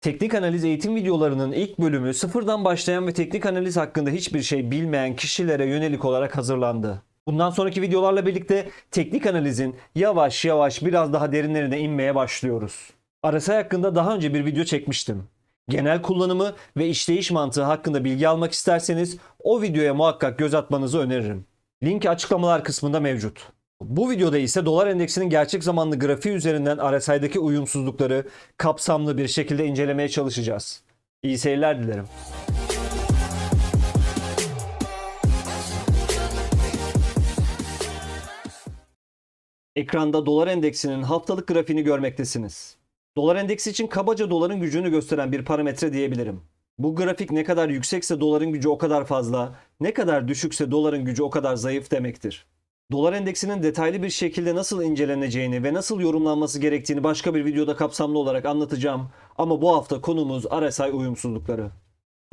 Teknik analiz eğitim videolarının ilk bölümü sıfırdan başlayan ve teknik analiz hakkında hiçbir şey bilmeyen kişilere yönelik olarak hazırlandı. Bundan sonraki videolarla birlikte teknik analizin yavaş yavaş biraz daha derinlerine inmeye başlıyoruz. RSI hakkında daha önce bir video çekmiştim. Genel kullanımı ve işleyiş mantığı hakkında bilgi almak isterseniz o videoya muhakkak göz atmanızı öneririm. Link açıklamalar kısmında mevcut. Bu videoda ise dolar endeksinin gerçek zamanlı grafiği üzerinden RSI'daki uyumsuzlukları kapsamlı bir şekilde incelemeye çalışacağız. İyi seyirler dilerim. Ekranda dolar endeksinin haftalık grafiğini görmektesiniz. Dolar endeksi için kabaca doların gücünü gösteren bir parametre diyebilirim. Bu grafik ne kadar yüksekse doların gücü o kadar fazla, ne kadar düşükse doların gücü o kadar zayıf demektir. Dolar endeksinin detaylı bir şekilde nasıl inceleneceğini ve nasıl yorumlanması gerektiğini başka bir videoda kapsamlı olarak anlatacağım. Ama bu hafta konumuz RSI uyumsuzlukları.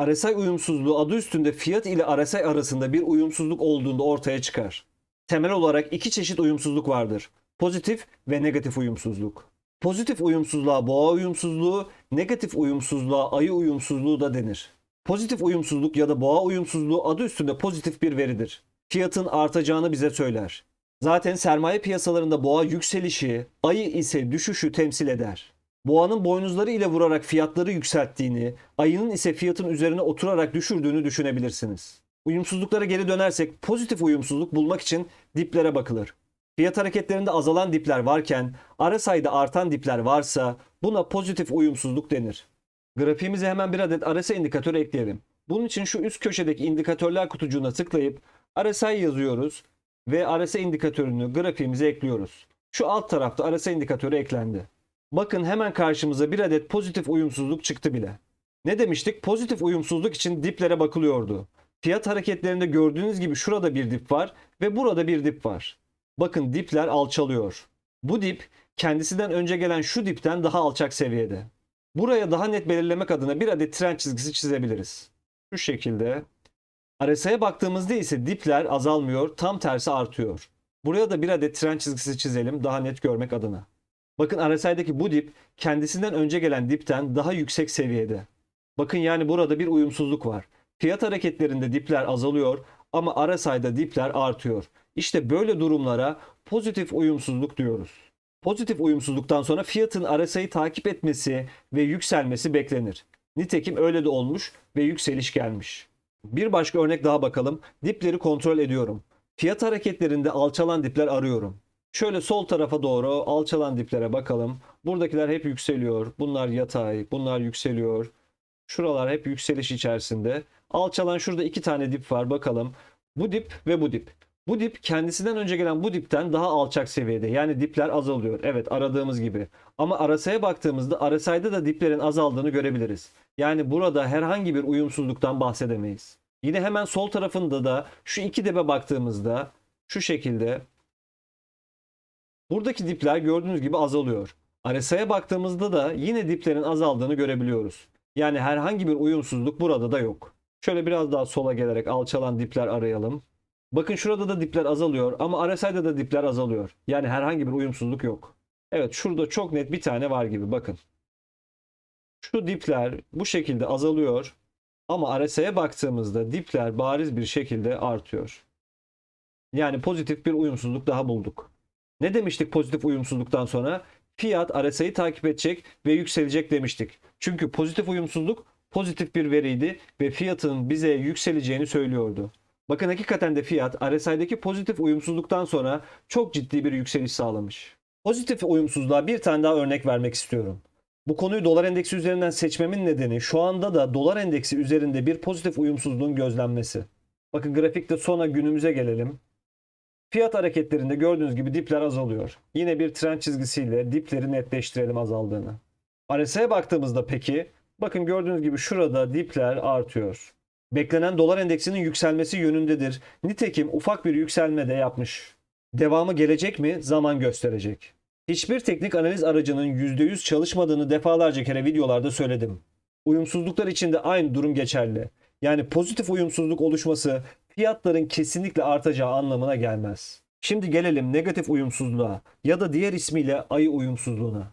RSI uyumsuzluğu adı üstünde fiyat ile RSI arasında bir uyumsuzluk olduğunda ortaya çıkar. Temel olarak iki çeşit uyumsuzluk vardır. Pozitif ve negatif uyumsuzluk. Pozitif uyumsuzluğa boğa uyumsuzluğu, negatif uyumsuzluğa ayı uyumsuzluğu da denir. Pozitif uyumsuzluk ya da boğa uyumsuzluğu adı üstünde pozitif bir veridir. Fiyatın artacağını bize söyler. Zaten sermaye piyasalarında boğa yükselişi, ayı ise düşüşü temsil eder. Boğanın boynuzları ile vurarak fiyatları yükselttiğini, ayının ise fiyatın üzerine oturarak düşürdüğünü düşünebilirsiniz. Uyumsuzluklara geri dönersek pozitif uyumsuzluk bulmak için diplere bakılır. Fiyat hareketlerinde azalan dipler varken RSI'de artan dipler varsa buna pozitif uyumsuzluk denir. Grafiğimize hemen bir adet RSI indikatörü ekleyelim. Bunun için şu üst köşedeki indikatörler kutucuğuna tıklayıp RSI yazıyoruz ve RSI indikatörünü grafiğimize ekliyoruz. Şu alt tarafta RSI indikatörü eklendi. Bakın hemen karşımıza bir adet pozitif uyumsuzluk çıktı bile. Ne demiştik? Pozitif uyumsuzluk için diplere bakılıyordu. Fiyat hareketlerinde gördüğünüz gibi şurada bir dip var ve burada bir dip var. Bakın dipler alçalıyor. Bu dip kendisinden önce gelen şu dipten daha alçak seviyede. Buraya daha net belirlemek adına bir adet trend çizgisi çizebiliriz. Şu şekilde. RSI'ye baktığımızda ise dipler azalmıyor, tam tersi artıyor. Buraya da bir adet trend çizgisi çizelim daha net görmek adına. Bakın RSI'deki bu dip kendisinden önce gelen dipten daha yüksek seviyede. Bakın yani burada bir uyumsuzluk var. Fiyat hareketlerinde dipler azalıyor ama RSI'da dipler artıyor. İşte böyle durumlara pozitif uyumsuzluk diyoruz. Pozitif uyumsuzluktan sonra fiyatın RSI'yi takip etmesi ve yükselmesi beklenir. Nitekim öyle de olmuş ve yükseliş gelmiş. Bir başka örnek daha bakalım. Dipleri kontrol ediyorum. Fiyat hareketlerinde alçalan dipler arıyorum. Şöyle sol tarafa doğru alçalan diplere bakalım. Buradakiler hep yükseliyor. Bunlar yatay, bunlar yükseliyor. Şuralar hep yükseliş içerisinde. Alçalan şurada iki tane dip var bakalım. Bu dip ve bu dip. Bu dip kendisinden önce gelen bu dipten daha alçak seviyede. Yani dipler azalıyor. Evet aradığımız gibi. Ama RSI'ye baktığımızda RSI'de da diplerin azaldığını görebiliriz. Yani burada herhangi bir uyumsuzluktan bahsedemeyiz. Yine hemen sol tarafında da şu iki dibe baktığımızda şu şekilde buradaki dipler gördüğünüz gibi azalıyor. RSI'ye baktığımızda da yine diplerin azaldığını görebiliyoruz. Yani herhangi bir uyumsuzluk burada da yok. Şöyle biraz daha sola gelerek alçalan dipler arayalım. Bakın şurada da dipler azalıyor ama RSI'de de dipler azalıyor. Yani herhangi bir uyumsuzluk yok. Evet şurada çok net bir tane var gibi bakın. Şu dipler bu şekilde azalıyor ama RSI'ye baktığımızda dipler bariz bir şekilde artıyor. Yani pozitif bir uyumsuzluk daha bulduk. Ne demiştik pozitif uyumsuzluktan sonra? Fiyat RSI'yi takip edecek ve yükselecek demiştik. Çünkü pozitif uyumsuzluk pozitif bir veriydi ve fiyatın bize yükseleceğini söylüyordu. Bakın hakikaten de fiyat RSI'deki pozitif uyumsuzluktan sonra çok ciddi bir yükseliş sağlamış. Pozitif uyumsuzluğa bir tane daha örnek vermek istiyorum. Bu konuyu dolar endeksi üzerinden seçmemin nedeni şu anda da dolar endeksi üzerinde bir pozitif uyumsuzluğun gözlenmesi. Bakın grafikte sona günümüze gelelim. Fiyat hareketlerinde gördüğünüz gibi dipler azalıyor. Yine bir trend çizgisiyle dipleri netleştirelim azaldığını. RSI'ye baktığımızda peki bakın gördüğünüz gibi şurada dipler artıyor. Beklenen dolar endeksinin yükselmesi yönündedir. Nitekim ufak bir yükselme de yapmış. Devamı gelecek mi? Zaman gösterecek. Hiçbir teknik analiz aracının %100 çalışmadığını defalarca kere videolarda söyledim. Uyumsuzluklar için de aynı durum geçerli. Yani pozitif uyumsuzluk oluşması fiyatların kesinlikle artacağı anlamına gelmez. Şimdi gelelim negatif uyumsuzluğa ya da diğer ismiyle ayı uyumsuzluğuna.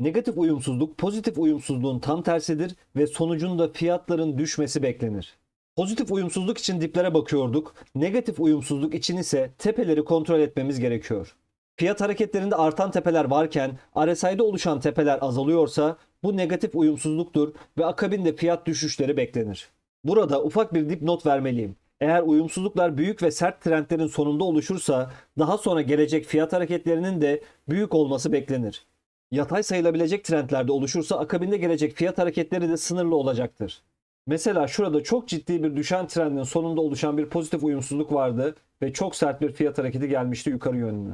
Negatif uyumsuzluk pozitif uyumsuzluğun tam tersidir ve sonucunda fiyatların düşmesi beklenir. Pozitif uyumsuzluk için diplere bakıyorduk. Negatif uyumsuzluk için ise tepeleri kontrol etmemiz gerekiyor. Fiyat hareketlerinde artan tepeler varken RSI'de oluşan tepeler azalıyorsa bu negatif uyumsuzluktur ve akabinde fiyat düşüşleri beklenir. Burada ufak bir dipnot vermeliyim. Eğer uyumsuzluklar büyük ve sert trendlerin sonunda oluşursa daha sonra gelecek fiyat hareketlerinin de büyük olması beklenir. Yatay sayılabilecek trendlerde oluşursa akabinde gelecek fiyat hareketleri de sınırlı olacaktır. Mesela şurada çok ciddi bir düşen trendin sonunda oluşan bir pozitif uyumsuzluk vardı ve çok sert bir fiyat hareketi gelmişti yukarı yönlü.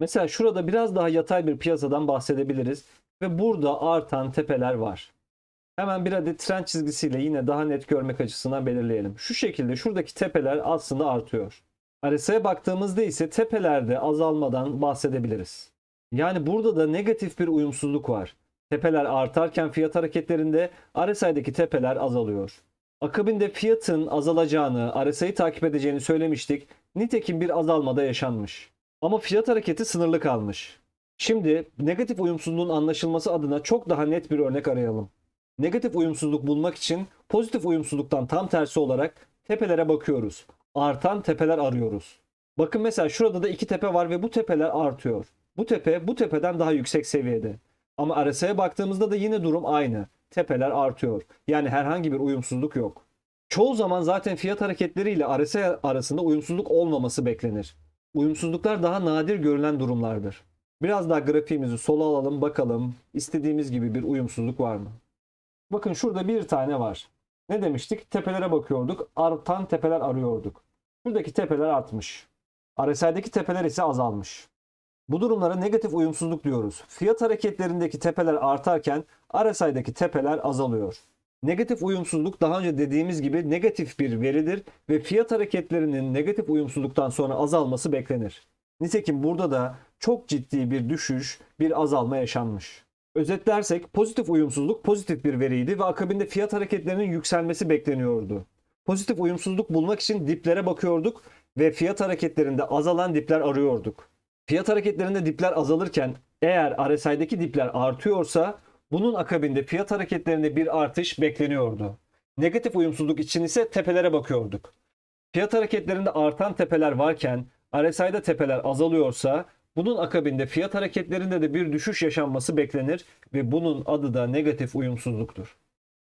Mesela şurada biraz daha yatay bir piyasadan bahsedebiliriz ve burada artan tepeler var. Hemen bir adet trend çizgisiyle yine daha net görmek açısından belirleyelim. Şu şekilde şuradaki tepeler aslında artıyor. RSI'ye baktığımızda ise tepelerde azalmadan bahsedebiliriz. Yani burada da negatif bir uyumsuzluk var. Tepeler artarken fiyat hareketlerinde RSI'deki tepeler azalıyor. Akabinde fiyatın azalacağını, RSI'yi takip edeceğini söylemiştik. Nitekim bir azalmada yaşanmış. Ama fiyat hareketi sınırlı kalmış. Şimdi negatif uyumsuzluğun anlaşılması adına çok daha net bir örnek arayalım. Negatif uyumsuzluk bulmak için pozitif uyumsuzluktan tam tersi olarak tepelere bakıyoruz. Artan tepeler arıyoruz. Bakın mesela şurada da iki tepe var ve bu tepeler artıyor. Bu tepe bu tepeden daha yüksek seviyede. Ama RSI'ye baktığımızda da yine durum aynı. Tepeler artıyor. Yani herhangi bir uyumsuzluk yok. Çoğu zaman zaten fiyat hareketleriyle RSI arasında uyumsuzluk olmaması beklenir. Uyumsuzluklar daha nadir görülen durumlardır. Biraz daha grafiğimizi sola alalım bakalım istediğimiz gibi bir uyumsuzluk var mı? Bakın şurada bir tane var. Ne demiştik? Tepelere bakıyorduk. Artan tepeler arıyorduk. Şuradaki tepeler artmış. RSI'deki tepeler ise azalmış. Bu durumlara negatif uyumsuzluk diyoruz. Fiyat hareketlerindeki tepeler artarken RSI'deki tepeler azalıyor. Negatif uyumsuzluk daha önce dediğimiz gibi negatif bir veridir ve fiyat hareketlerinin negatif uyumsuzluktan sonra azalması beklenir. Nitekim burada da çok ciddi bir düşüş, bir azalma yaşanmış. Özetlersek pozitif uyumsuzluk pozitif bir veriydi ve akabinde fiyat hareketlerinin yükselmesi bekleniyordu. Pozitif uyumsuzluk bulmak için diplere bakıyorduk ve fiyat hareketlerinde azalan dipler arıyorduk. Fiyat hareketlerinde dipler azalırken eğer RSI'deki dipler artıyorsa bunun akabinde fiyat hareketlerinde bir artış bekleniyordu. Negatif uyumsuzluk için ise tepelere bakıyorduk. Fiyat hareketlerinde artan tepeler varken RSI'de tepeler azalıyorsa bunun akabinde fiyat hareketlerinde de bir düşüş yaşanması beklenir ve bunun adı da negatif uyumsuzluktur.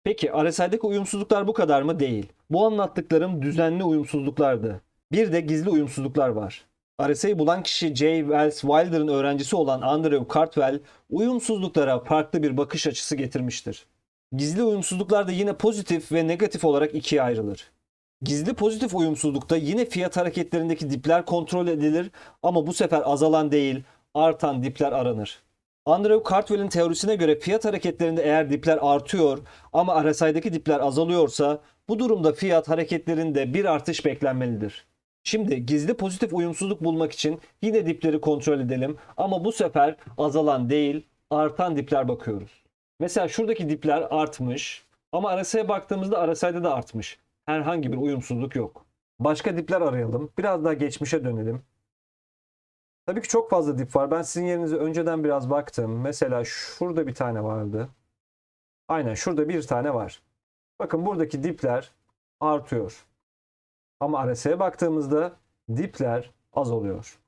Peki RSI'deki uyumsuzluklar bu kadar mı? Değil. Bu anlattıklarım düzenli uyumsuzluklardı. Bir de gizli uyumsuzluklar var. RSI'yi bulan kişi J. Wells Wilder'ın öğrencisi olan Andrew Cartwell uyumsuzluklara farklı bir bakış açısı getirmiştir. Gizli uyumsuzluklar da yine pozitif ve negatif olarak ikiye ayrılır. Gizli pozitif uyumsuzlukta yine fiyat hareketlerindeki dipler kontrol edilir ama bu sefer azalan değil, artan dipler aranır. Andrew Cartwell'in teorisine göre fiyat hareketlerinde eğer dipler artıyor ama RSI'deki dipler azalıyorsa bu durumda fiyat hareketlerinde bir artış beklenmelidir. Şimdi gizli pozitif uyumsuzluk bulmak için yine dipleri kontrol edelim ama bu sefer azalan değil artan dipler bakıyoruz. Mesela şuradaki dipler artmış ama RSI'ye baktığımızda RSI'de de artmış. Herhangi bir uyumsuzluk yok. Başka dipler arayalım. Biraz daha geçmişe dönelim. Tabii ki çok fazla dip var. Ben sizin yerinize önceden biraz baktım. Mesela şurada bir tane vardı. Aynen şurada bir tane var. Bakın buradaki dipler artıyor. Ama RSI'ye baktığımızda dipler azalıyor.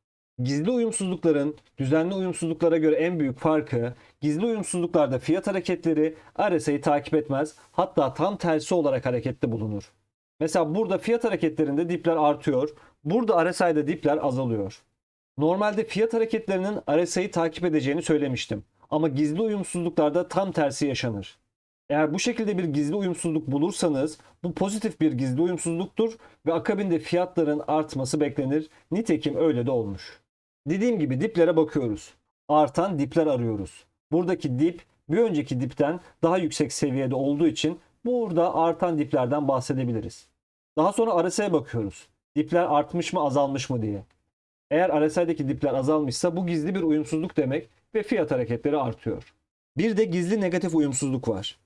Gizli uyumsuzlukların düzenli uyumsuzluklara göre en büyük farkı gizli uyumsuzluklarda fiyat hareketleri RSI'yi takip etmez hatta tam tersi olarak harekette bulunur. Mesela burada fiyat hareketlerinde dipler artıyor. Burada RSI'de dipler azalıyor. Normalde fiyat hareketlerinin RSI'yi takip edeceğini söylemiştim. Ama gizli uyumsuzluklarda tam tersi yaşanır. Eğer bu şekilde bir gizli uyumsuzluk bulursanız bu pozitif bir gizli uyumsuzluktur ve akabinde fiyatların artması beklenir. Nitekim öyle de olmuş. Dediğim gibi diplere bakıyoruz. Artan dipler arıyoruz. Buradaki dip bir önceki dipten daha yüksek seviyede olduğu için burada artan diplerden bahsedebiliriz. Daha sonra RSI'ye bakıyoruz. Dipler artmış mı azalmış mı diye. Eğer RSI'deki dipler azalmışsa bu gizli bir uyumsuzluk demek ve fiyat hareketleri artıyor. Bir de gizli negatif uyumsuzluk var.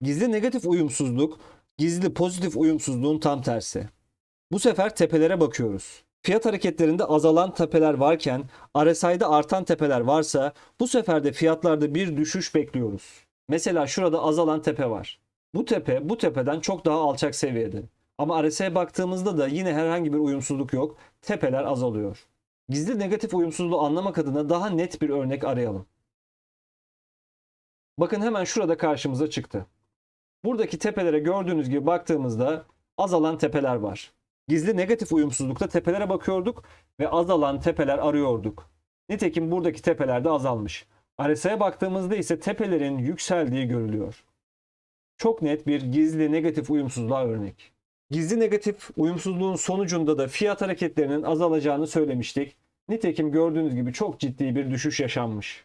Gizli negatif uyumsuzluk, gizli pozitif uyumsuzluğun tam tersi. Bu sefer tepelere bakıyoruz. Fiyat hareketlerinde azalan tepeler varken RSI'de artan tepeler varsa bu sefer de fiyatlarda bir düşüş bekliyoruz. Mesela şurada azalan tepe var. Bu tepe bu tepeden çok daha alçak seviyede. Ama RSI'ye baktığımızda da yine herhangi bir uyumsuzluk yok. Tepeler azalıyor. Gizli negatif uyumsuzluğu anlamak adına daha net bir örnek arayalım. Bakın hemen şurada karşımıza çıktı. Buradaki tepelere gördüğünüz gibi baktığımızda azalan tepeler var. Gizli negatif uyumsuzlukta tepelere bakıyorduk ve azalan tepeler arıyorduk. Nitekim buradaki tepeler de azalmış. RSI'ye baktığımızda ise tepelerin yükseldiği görülüyor. Çok net bir gizli negatif uyumsuzluğa örnek. Gizli negatif uyumsuzluğun sonucunda da fiyat hareketlerinin azalacağını söylemiştik. Nitekim gördüğünüz gibi çok ciddi bir düşüş yaşanmış.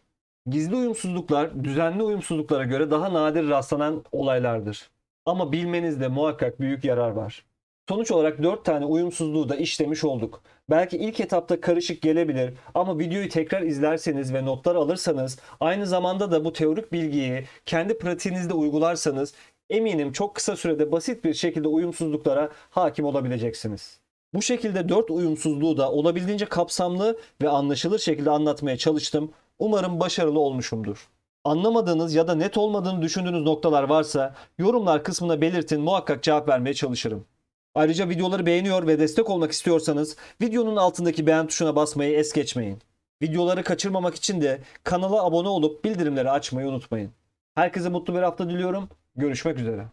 Gizli uyumsuzluklar düzenli uyumsuzluklara göre daha nadir rastlanan olaylardır. Ama bilmenizde muhakkak büyük yarar var. Sonuç olarak 4 tane uyumsuzluğu da işlemiş olduk. Belki ilk etapta karışık gelebilir ama videoyu tekrar izlerseniz ve notlar alırsanız aynı zamanda da bu teorik bilgiyi kendi pratiğinizde uygularsanız eminim çok kısa sürede basit bir şekilde uyumsuzluklara hakim olabileceksiniz. Bu şekilde 4 uyumsuzluğu da olabildiğince kapsamlı ve anlaşılır şekilde anlatmaya çalıştım. Umarım başarılı olmuşumdur. Anlamadığınız ya da net olmadığını düşündüğünüz noktalar varsa yorumlar kısmına belirtin muhakkak cevap vermeye çalışırım. Ayrıca videoları beğeniyor ve destek olmak istiyorsanız videonun altındaki beğen tuşuna basmayı es geçmeyin. Videoları kaçırmamak için de kanala abone olup bildirimleri açmayı unutmayın. Herkese mutlu bir hafta diliyorum. Görüşmek üzere.